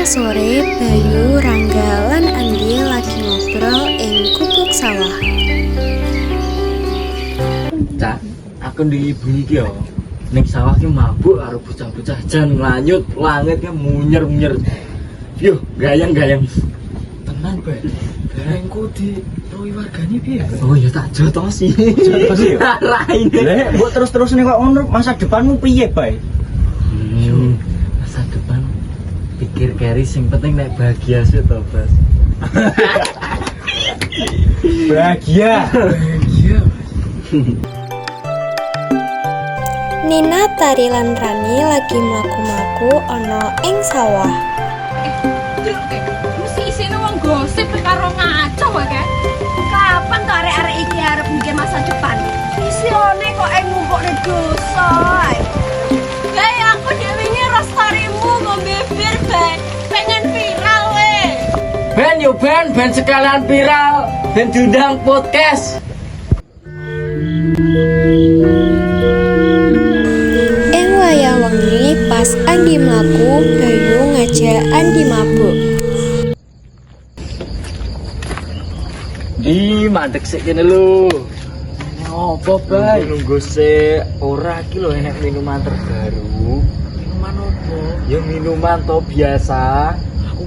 Saya sore Bayu, Rangga, lan Andi lagi ngobrol ing gubuk sawah. Cak, aku di bengi ki yo. Ning sawah ki mabuk karo bocah-bocah jan lanyut langit ki munyer-munyer. Yo, gayang-gayang. Tenan, Pak. Barengku di rowi wargane piye? Oh ya tak jotosi. Jotosi yo? Raine. Lek, mbok terus-terus nih kok ngono, masa depanmu piye, Bay? Hmm, masa depan pikir keri sing penting nek bahagia sih to, Bas. Bahagia. Bahagia. Nina Tari lan Rani lagi mlaku-mlaku ana ing sawah. Ben yo Ben, Ben sekalian viral, Ben diundang podcast. Ing wayah wengi pas Andi mlaku, Bayu ngajak Andi mabuk. Di mandek sik kene lho. Ngopo, Bay? Nunggu sik. Ora iki lho enek minuman terbaru. Minuman opo? Ya minuman to biasa.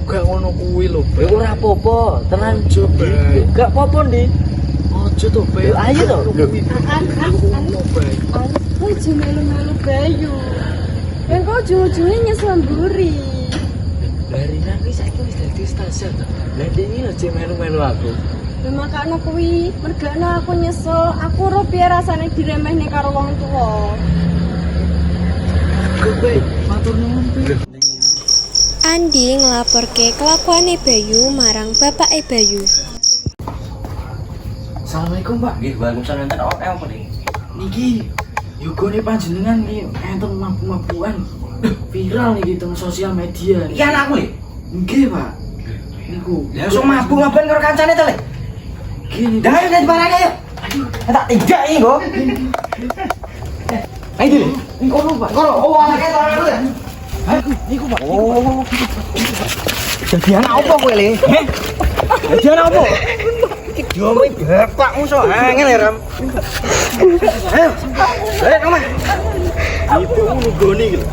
Gak ngono kuwi lho, Bay. Ora apa-apa, tenan jo, Bay. Gak apa-apa, Ndi. Ojo to, Bay. Ayo to. Lho. Aku aja melu-melu bayu. Yang kau ujung-ujungnya nyesel mburi. Dari nanti saiki wis dadi stasiun to. Lah iki lho cek melu-melu aku. Ya makanya kuwi, mergana aku nyesel, aku ro piye rasane diremehne karo wong tuwa. Kok, Bay? Matur nuwun, Bay. Andi ngelaporke kelakuane Bayu marang bapake Bayu. Assalamualaikum, Pak. Nggih, Waalaikumsalam. Enten apa apa nih? Niki Yugone panjenengan iki enten mabuk-mabukan viral niki teng sosial media. Iki anakmu, Le. Nggih, Pak. Niku. Lah langsung mabuk ngapain karo kancane to, Le? Gini. Dah ayo dari barang ayo. Tak tidak ini, kok. Ayo dulu. Ini kono, Pak. Kono, oh anaknya to anakku ya. Niku, Pak. Oh. Jadi anak apa kowe, Le? Heh? Jadi anak apa? Diomongi bapakmu so angel ya, Ram. Ayo. Ayo, kamu. Ibu nugoni gitu.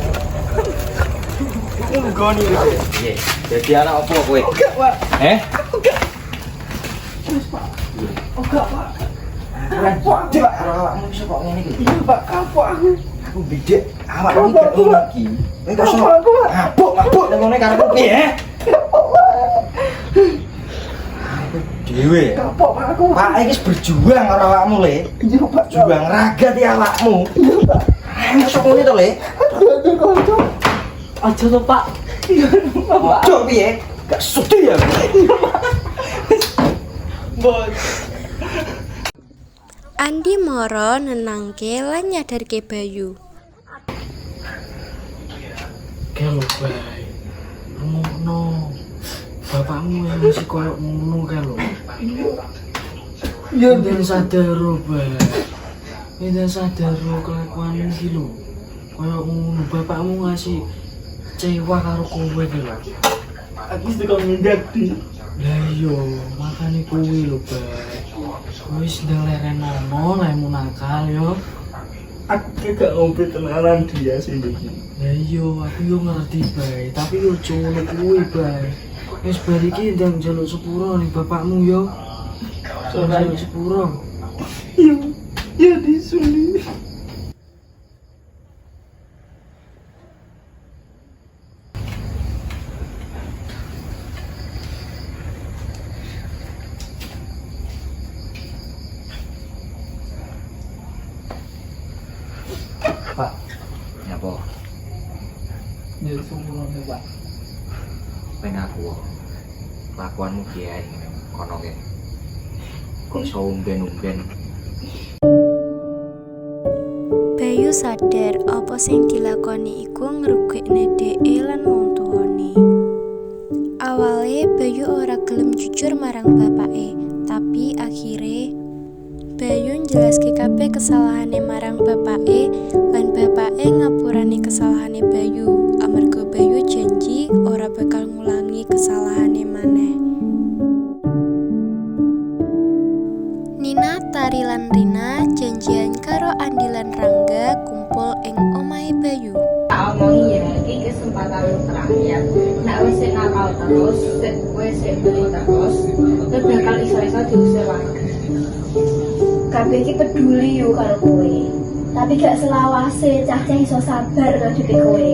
Nugoni gitu. Iya, jadi anak apa kowe? Eh? Enggak, Pak. Kapok, Pak. Kalau awakmu iso kok ngene iki. Iya, Pak. Kapok aku. Aku bedek awakmu iki Kowe kok seneng mabuk, mabuk nang ngene karo piye? Aku Dewe. Kapok, Pak. Aku. Pak iki wis berjuang karo awakmu, Le. Iya, Pak. Juang raga di awakmu. Iya, Pak. Ayo masuk ngene to, Le. Aja to, Pak. Iya, Pak. Ojo piye? Gak sudi ya. Bos. Andi moro nenangke lan nyadarke Bayu. Kelo bae. Ngono. Bapakmu yang masih koyo ngono kelo. Ya dan sadar bae. Dan sadar kelakuan iki lho. Koyo ngono bapakmu ngasih cewa karo kowe iki lho. Aku wis tekan ngendak di. Lah iya, makane kuwi lho, Bae. Kowe wis ndang lerenono, lemu nakal yo. Aku gak ngombe tenanan dia sih iki. Ya iya, aku yo ngerti bae, tapi yo ojo ngono kuwi bae. Wis bar iki ndang njaluk sepuro ning bapakmu yo. Njaluk sepuro. Yo Pak, Ya apa? ya nih Pak. Pengen aku. Kelakuanmu kiai kono ke. Kok iso umben-umben. Bayu sadar apa sing dilakoni iku ngrugekne dheke lan wong tuwane. Awale Bayu ora gelem jujur marang bapake, tapi akhire Bayu njelaske kabeh kesalahane marang bapake karo Andi lan Rangga kumpul ing omahe Bayu tak omongi ya iki kesempatan terakhir nek wis nakal terus sik wis sik beli terus terus bakal iso-iso diusir lagi kabeh iki peduli yo karo kowe. Tapi gak selawase cah-cah iso sabar ngadepi kowe.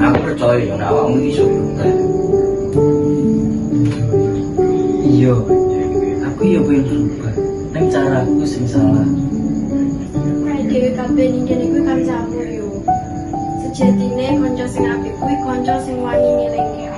Aku percaya ya nek awakmu iso. Iya, aku ya pengen berubah. Neng caraku sing salah. Kabeh ning kene kuwi kancamu yo. Sejatine kanca sing apik kuwi kanca sing wani ngelingke.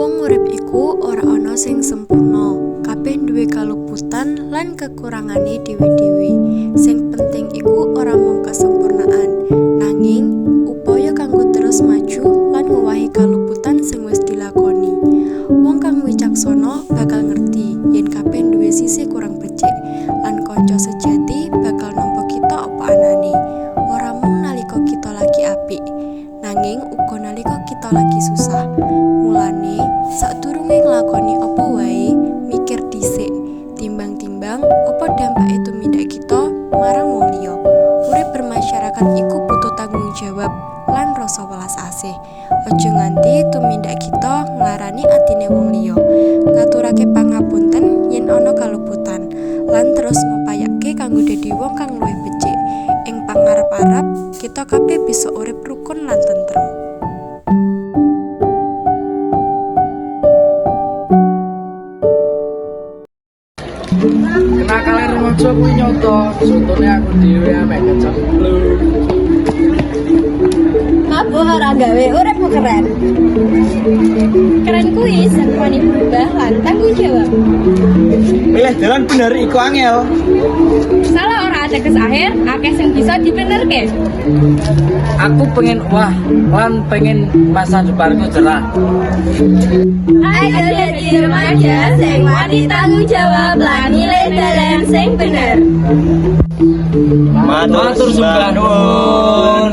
Wong urip iku ora ana sing sempurna. Kabeh duwe kaluputan lan kekurangane dhewe-dhewe. Sing penting iku ora mung kesempurnaan, susah. Mulane, sadurunge nglakoni apa wae, mikir dhisik, timbang-timbang apa dampake tumindak kita marang wong liya. Urip bermasyarakat iku butuh tanggung jawab lan rasa welas asih. Aja nganti tumindak kita nglarani atine wong liya. Ngaturake pangapunten yen ana kaluputan, lan terus ngupayake kanggo dadi wong kang luwih becik. Ing pangarep-arep, kita kabeh bisa urip rukun lan tentrem. Remaja kuwi nyoto. Contone aku dhewe amek kecemplung. mabuk ora gawe uripmu keren keren kuwi sing wani berubah lan tanggung jawab Pilih jalan bener iku angel. salah ora ada kes akhir akeh sing bisa dibenerke Aku pengen wah lan pengen masa depanku cerah. ayo jadi remaja sing wani tanggung jawab lan nilai dalan sing bener Matur Matur sembah sembah nuwun.